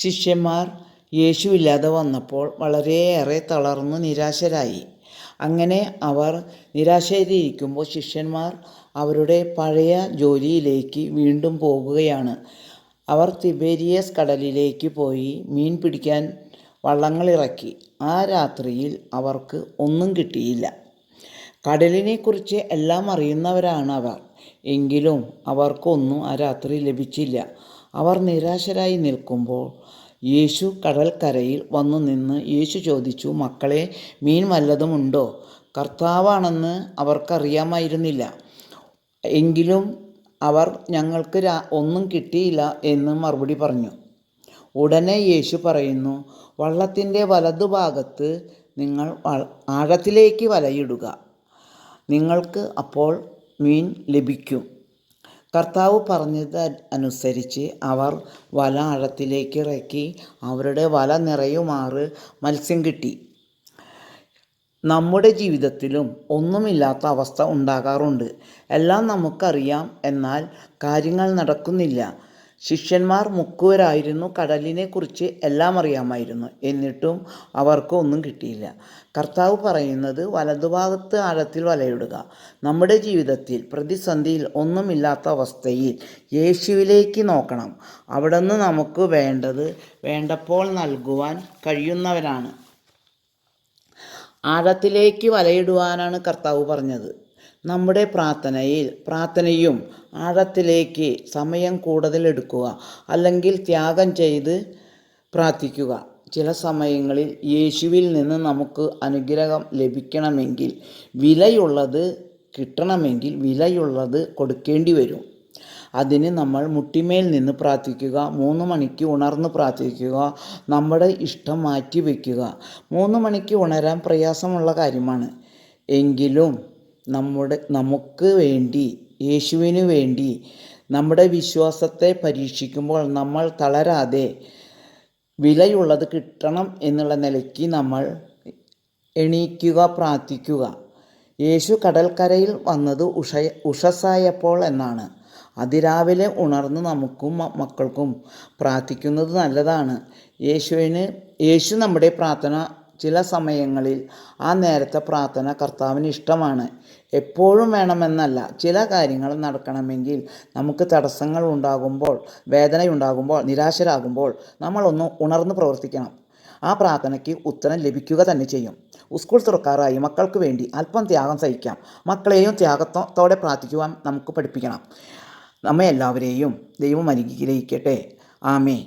ശിഷ്യന്മാർ യേശുവില്ലാതെ വന്നപ്പോൾ വളരെയേറെ തളർന്ന് നിരാശരായി. അങ്ങനെ അവർ നിരാശയിലിരിക്കുമ്പോൾ ശിഷ്യന്മാർ അവരുടെ പഴയ ജോലിയിലേക്ക് വീണ്ടും പോകുകയാണ്. അവർ തിബേരിയസ് കടലിലേക്ക് പോയി മീൻ പിടിക്കാൻ വള്ളങ്ങളിറക്കി. ആ രാത്രിയിൽ അവർക്ക് ഒന്നും കിട്ടിയില്ല. കടലിനെക്കുറിച്ച് എല്ലാം അറിയുന്നവരാണ് അവർ. എങ്കിലും അവർക്കൊന്നും ആ രാത്രി ലഭിച്ചില്ല. അവർ നിരാശരായി നിൽക്കുമ്പോൾ യേശു കടൽക്കരയിൽ വന്നു നിന്ന് യേശു ചോദിച്ചു മക്കളെ മീൻ വല്ലതും ഉണ്ടോ? കർത്താവാണെന്ന് അവർക്കറിയാമായിരുന്നില്ല. എങ്കിലും അവർ ഞങ്ങൾക്ക് ഒന്നും കിട്ടിയില്ല എന്ന് മറുപടി പറഞ്ഞു. ഉടനെ യേശു പറയുന്നു വള്ളത്തിന്റെ വലതുഭാഗത്ത് നിങ്ങൾ ആഴത്തിലേക്ക് വലയിടുക. നിങ്ങൾക്ക് അപ്പോൾ മീൻ ലഭിക്കും. കർത്താവ് പറഞ്ഞത് അനുസരിച്ച് അവർ വല ആഴത്തിലേക്ക് ഇറക്കി അവരുടെ വല നിറയുമാറ് മത്സ്യം കിട്ടി. നമ്മുടെ ജീവിതത്തിലും ഒന്നുമില്ലാത്ത അവസ്ഥ ഉണ്ടാകാറുണ്ട്. എല്ലാം നമുക്കറിയാം എന്നാൽ കാര്യങ്ങൾ നടക്കുന്നില്ല. ശിഷ്യന്മാർ മുക്കുവരായിരുന്നു. കടലിനെക്കുറിച്ച് എല്ലാം അറിയാമായിരുന്നു. എന്നിട്ടും അവർക്ക് ഒന്നും കിട്ടിയില്ല. കർത്താവ് പറയുന്നത് വലതുഭാഗത്ത് ആഴത്തിൽ വലയിടുക. നമ്മുടെ ജീവിതത്തിൽ പ്രതിസന്ധിയിൽ ഒന്നുമില്ലാത്ത അവസ്ഥയിൽ യേശുവിലേക്ക് നോക്കണം. അവിടുന്ന് നമുക്ക് വേണ്ടത് വേണ്ടപ്പോൾ നൽകുവാൻ കഴിയുന്നവനാണ് ആഴത്തിലേക്ക് വലയിടുവാനാണ് കർത്താവ് പറഞ്ഞത്. നമ്മുടെ പ്രാർത്ഥനയിൽ പ്രാർത്ഥനയും ആഴത്തിലേക്ക് സമയം കൂടുതൽ എടുക്കുക. അല്ലെങ്കിൽ ത്യാഗം ചെയ്ത് പ്രാർത്ഥിക്കുക. ചില സമയങ്ങളിൽ യേശുവിൽ നിന്ന് നമുക്ക് അനുഗ്രഹം ലഭിക്കണമെങ്കിൽ വിലയുള്ളത് കിട്ടണമെങ്കിൽ വിലയുള്ളത് കൊടുക്കേണ്ടി വരും. അതിന് നമ്മൾ മുട്ടിമേൽ നിന്ന് പ്രാർത്ഥിക്കുക. മൂന്ന് മണിക്ക് ഉണർന്ന് പ്രാർത്ഥിക്കുക. നമ്മുടെ ഇഷ്ടം മാറ്റി വയ്ക്കുക. മൂന്ന് മണിക്ക് ഉണരാൻ പ്രയാസമുള്ള കാര്യമാണ്. എങ്കിലും നമ്മുടെ നമുക്ക് വേണ്ടി യേശുവിന് വേണ്ടി നമ്മുടെ വിശ്വാസത്തെ പരീക്ഷിക്കുമ്പോൾ നമ്മൾ തളരാതെ വിലയുള്ളത് കിട്ടണം എന്നുള്ള നിലയ്ക്ക് നമ്മൾ എണീക്കുക പ്രാർത്ഥിക്കുക. യേശു കടൽക്കരയിൽ വന്നത് ഉഷ ഉഷസായപ്പോൾ എന്നാണ്. അതിരാവിലെ ഉണർന്ന് നമുക്കും മക്കൾക്കും പ്രാർത്ഥിക്കുന്നത് നല്ലതാണ്. യേശുവിന് യേശു നമ്മുടെ പ്രാർത്ഥന ചില സമയങ്ങളിൽ ആ നേരത്തെ പ്രാർത്ഥന കർത്താവിന് ഇഷ്ടമാണ്. എപ്പോഴും വേണമെന്നല്ല. ചില കാര്യങ്ങൾ നടക്കണമെങ്കിൽ നമുക്ക് തടസ്സങ്ങൾ ഉണ്ടാകുമ്പോൾ വേദനയുണ്ടാകുമ്പോൾ നിരാശരാകുമ്പോൾ നമ്മളൊന്ന് ഉണർന്ന് പ്രവർത്തിക്കണം. ആ പ്രാർത്ഥനയ്ക്ക് ഉത്തരം ലഭിക്കുക തന്നെ ചെയ്യും. സ്കൂൾ തുറക്കാറായി മക്കൾക്ക് വേണ്ടി അല്പം ത്യാഗം സഹിക്കാം. മക്കളെയും ത്യാഗത്തോടെ പ്രാർത്ഥിക്കുവാൻ നമുക്ക് പഠിപ്പിക്കണം. നമ്മെ എല്ലാവരെയും ദൈവം അനുഗ്രഹിക്കട്ടെ. ആമേ